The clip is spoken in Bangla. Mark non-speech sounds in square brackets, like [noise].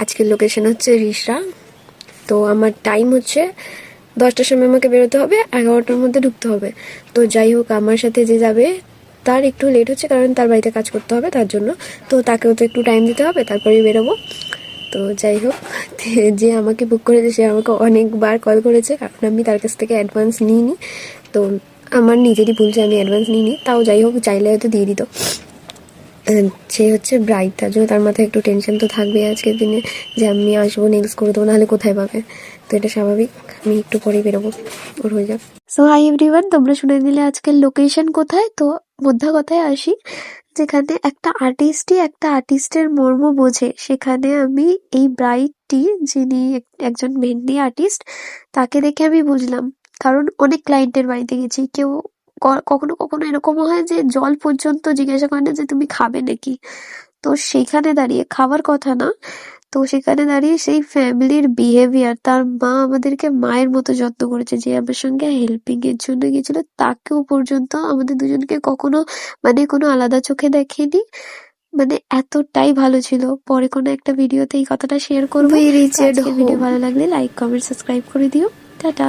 আজকের লোকেশন হচ্ছে রিসরা। তো আমার টাইম হচ্ছে দশটার সময় আমাকে বেরোতে হবে, এগারোটার মধ্যে ঢুকতে হবে। তো যাই হোক, আমার সাথে যে যাবে, তার একটু লেট হচ্ছে কারণ তার বাড়িতে কাজ করতে হবে তার জন্য। তো তাকেও তো একটু টাইম দিতে হবে তারপরেই বেরোবো। তো যাই হোক, [laughs] যে আমাকে বুক করেছে, সে আমাকে অনেকবার কল করেছে, কারণ আমি তার কাছ থেকে অ্যাডভান্স নিইনি। তো আমার নিজেরই ভুল যে আমি অ্যাডভান্স নিইনি, তাও যাই হোক, চাইলে হয়তো দিয়ে দিত। সে হচ্ছে ব্রাইট তার জন্য তার মাথায় একটু টেনশন তো থাকবে আজকের দিনে যে আমি আসব নেক্সট করে দেবো, নাহলে কোথায় পাবে? তো এটা স্বাভাবিক। আমি একটু পরেই বেরোবো। ওর হয়ে যাক। সো হাই এভরিওয়ান তোমরা শুনে নিলে আজকের লোকেশন কোথায়? তো মধ্যা কথায় আসি, যেখানে একটা আর্টিস্টই একটা আর্টিস্টের মর্ম বোঝে। সেখানে আমি এই ব্রাইটটি যিনি একজন মেহেন্দি আর্টিস্ট তাকে দেখে আমি বুঝলাম। কারণ অনেক ক্লায়েন্টের বাড়িতে গেছি। কেউ কখনো কখনো এরকমও হয় যে জল পর্যন্ত জিজ্ঞাসা করে না যে তুমি খাবে নাকি। তো সেখানে দাঁড়িয়ে খাবার কথা না তো সেখানে দাঁড়িয়ে সেই ফ্যামিলির বিহেভিয়ার তার মা আমাদেরকে মায়ের মতো যত্ন করেছে যে আমার সঙ্গে হেল্পিং এর জন্য গেছিল তাকেও পর্যন্ত আমাদের দুজনকে কখনো মানে কোনো আলাদা চোখে দেখেনি। মানে এতটাই ভালো ছিল। পরে কোনো একটা ভিডিওতে এই কথাটা শেয়ার করব। ভিডিও ভালো লাগলে লাইক কমেন্ট সাবস্ক্রাইব করে দিও। টাটা।